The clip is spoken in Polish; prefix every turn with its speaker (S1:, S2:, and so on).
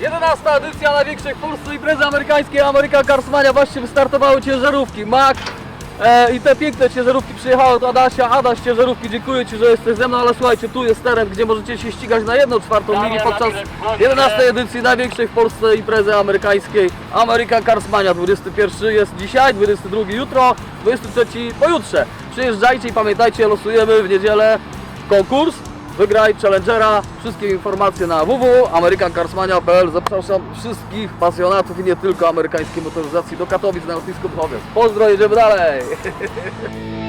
S1: 11 edycja największej w Polsce imprezy amerykańskiej American Carsmania. Właśnie wystartowały ciężarówki Mac e, i te piękne ciężarówki przyjechały od Adasia. Adaś ciężarówki, dziękuję Ci, że jesteś ze mną, ale słuchajcie, tu jest teren, gdzie możecie się ścigać na 1 czwartą mili podczas 11 edycji największej w Polsce imprezy amerykańskiej American Carsmania. 21 jest dzisiaj, 22 jutro, 23 pojutrze. Przyjeżdżajcie i pamiętajcie, losujemy w niedzielę konkurs. Wygraj Challengera. Wszystkie informacje na www.americancarsmania.pl. Zapraszam wszystkich pasjonatów i nie tylko amerykańskiej motoryzacji do Katowic na lotnisku Pochowiec. Pozdro, jedziemy dalej!